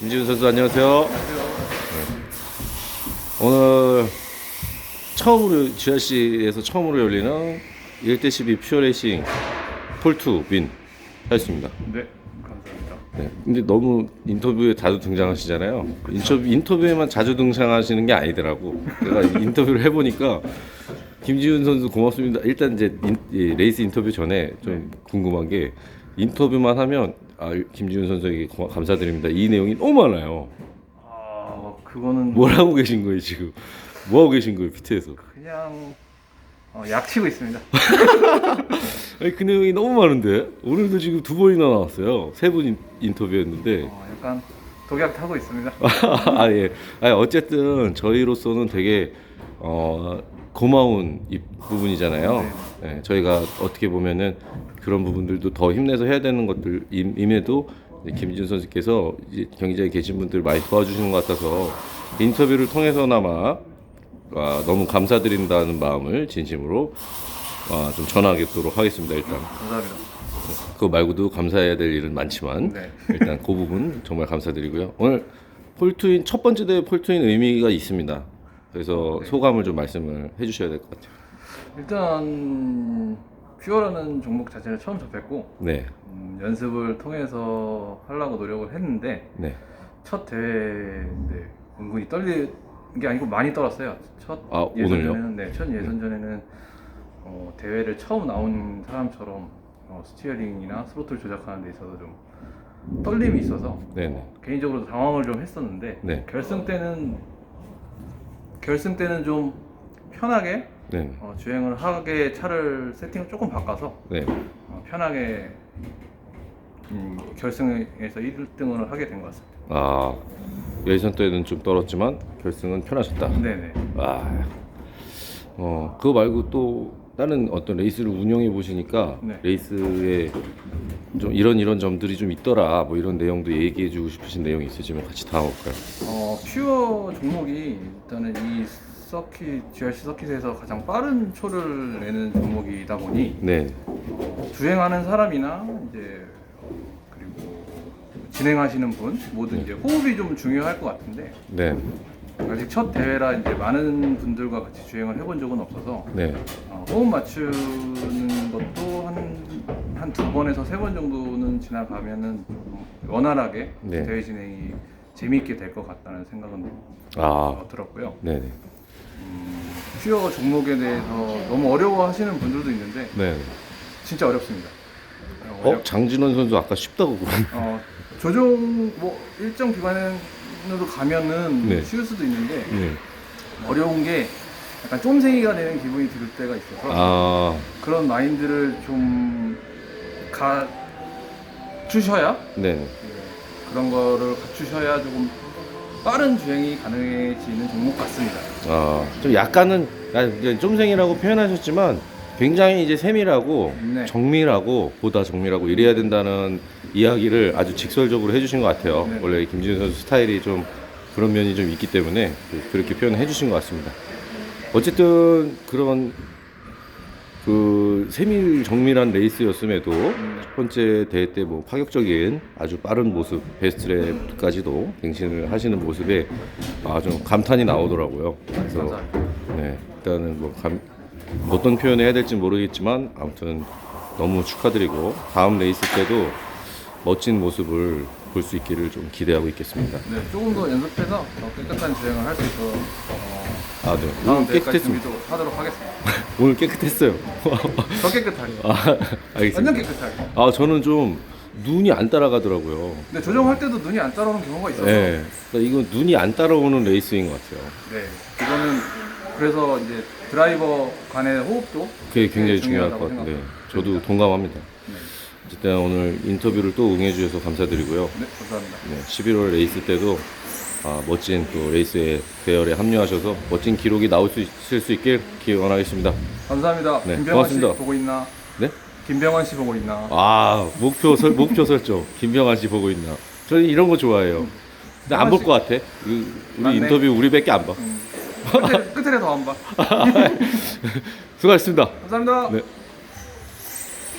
김지훈 선수 안녕하세요. 네. 오늘 처음으로 GRC에서 처음으로 열리는 1대 12 퓨어 레이싱 폴투 윈 하였습니다. 네, 감사합니다. 네. 근데 너무 인터뷰에 자주 등장하시잖아요. 인터뷰, 인터뷰에만 자주 등장하시는 게 아니더라고. 내가 인터뷰를 해보니까 김지훈 선수 고맙습니다. 일단 이제 인- 이 레이스 인터뷰 전에 좀 궁금한 게 인터뷰만 하면 아, 김지훈 선수에게 고마- 감사드립니다. 이 내용이 너무 많아요. 아, 그거는 뭘 하고 계신 거예요 지금? 뭐 하고 계신 거예요 피트에서? 그냥 어, 약 치고 있습니다. 아니 그 내용이 너무 많은데 오늘도 지금 두 번이나 나왔어요. 세 분 인터뷰했는데 어, 약간 독약 타고 있습니다. 아 예. 아니 어쨌든 저희로서는 되게 어 고마운 이 부분이잖아요. 예, 저희가 어떻게 보면은 그런 부분들도 더 힘내서 해야 되는 것들 임- 임에도 이제 김진 선수께서 경기장에 계신 분들 많이 도와주시는 것 같아서 인터뷰를 통해서나마 아, 너무 감사드린다는 마음을 진심으로 아, 좀 전하겠도록 하겠습니다. 일단 감사합니다. 그거 말고도 감사해야 될 일은 많지만 네. 일단 그 부분 정말 감사드리고요. 오늘 폴트윈 첫 번째 대회 폴트윈 의미가 있습니다. 그래서 네. 소감을 좀 말씀을 해주셔야 될 것 같아요. 일단 퓨어라는 종목 자체를 처음 접했고 네, 음, 연습을 통해서 하려고 노력을 했는데 네, 첫 대회인데 은근히 떨리는 게 아니고 많이 떨었어요. 첫 아, 오늘요? 예선전에는 네, 첫 예선 전에는 어, 대회를 처음 나온 사람처럼 어, 스티어링이나 스로틀 조작하는 데 있어서 좀 떨림이 있어서 네, 네, 개인적으로 당황을 좀 했었는데 네. 결승 때는 결승 때는 좀 편하게 네, 어, 주행을 하게 차를 세팅을 조금 바꿔서 네. 어, 편하게 음, 결승에서 1등을 하게 된 것 같습니다. 아 예선 때는 좀 떨었지만 결승은 편하셨다. 네네. 아, 어 그거 말고 또 다른 어떤 레이스를 운영해 보시니까 네. 레이스에 좀 이런 이런 점들이 좀 있더라. 뭐 이런 내용도 얘기해 주고 싶으신 내용이 있으시면 같이 담아볼까요? 어, 퓨어 종목이 일단은 이 서킷, GRC 서킷에서 가장 빠른 초를 내는 종목이다 보니 네, 주행하는 사람이나 이제 어, 그리고 진행하시는 분 모두 이제 호흡이 좀 중요할 것 같은데 네, 아직 첫 대회라 이제 많은 분들과 같이 주행을 해본 적은 없어서 네. 어, 호흡 맞추는 것도 한 한 두 번에서 세 번 정도는 지나가면은 좀 원활하게 네. 대회 진행이 재미있게 될 것 같다는 생각은 아, 어, 들었고요. 네, 네, 음, 퓨어 종목에 대해서 너무 어려워하시는 분들도 있는데 네. 진짜 어렵습니다. 어, 어 장진원 선수 아까 쉽다고 그러는. 어, 조종 뭐 일정 기간으로 가면은 네. 쉬울 수도 있는데 네. 어려운 게 약간 쫌생이가 되는 기분이 들 때가 있어서 아, 그런 마인드를 좀 갖추셔야 네. 그런 거를 갖추셔야 조금 빠른 주행이 가능해지는 종목 같습니다. 아, 좀 약간은 아, 이제 좀생이라고 표현하셨지만 굉장히 이제 세밀하고 네. 정밀하고 보다 정밀하고 이래야 된다는 이야기를 아주 직설적으로 해주신 것 같아요. 네. 원래 김진우 선수 스타일이 좀 그런 면이 좀 있기 때문에 그- 그렇게 표현을 해주신 것 같습니다. 어쨌든 그런 그 세밀 정밀한 레이스였음에도 첫 번째 대회 때 뭐 파격적인 아주 빠른 모습 베스트랩까지도 갱신을 하시는 모습에 아 좀 감탄이 나오더라고요. 그래서. 네 일단은 뭐 감, 어떤 표현을 해야 될지 모르겠지만 아무튼 너무 축하드리고 다음 레이스 때도 멋진 모습을 볼 수 있기를 좀 기대하고 있겠습니다. 네, 조금 더 연습해서 더 깨끗한 주행을 할 수 있도록 어, 아 네. 다음 오늘 대회까지 깨끗했습니다. 준비도 하도록 하겠습니다. 오늘 깨끗했어요. 더 깨끗하게, 아 완전 알겠습니다. 깨끗하게. 아 저는 좀 눈이 안 따라가더라고요. 근데 조정할 때도 눈이 안 따라오는 경우가 있어서 네. 그러니까 이건 눈이 안 따라오는 레이스인 것 같아요. 네, 이거는 그래서 이제 드라이버 간의 호흡도 그게 굉장히 네, 중요할 것 같은데 생각합니다. 저도 동감합니다. 네, 어쨌든 오늘 인터뷰를 또 응해 주셔서 감사드리고요. 네, 감사합니다. 네, 11월 레이스 때도 아, 멋진 또 레이스의 대열에 합류하셔서 멋진 기록이 나올 수 있을 수 있길 기원하겠습니다. 감사합니다. 네, 김병환 고맙습니다. 씨 보고 있나? 네? 김병환 씨 보고 있나? 아 목표 설 목표 설정 김병환 씨 보고 있나? 저는 이런 거 좋아해요. 근데 안 볼 것 같아. 그, 우리 맞네. 인터뷰 우리밖에 안 봐. 음. 끝에, 끝에 더안 봐. 수고하셨습니다. 감사합니다. 네.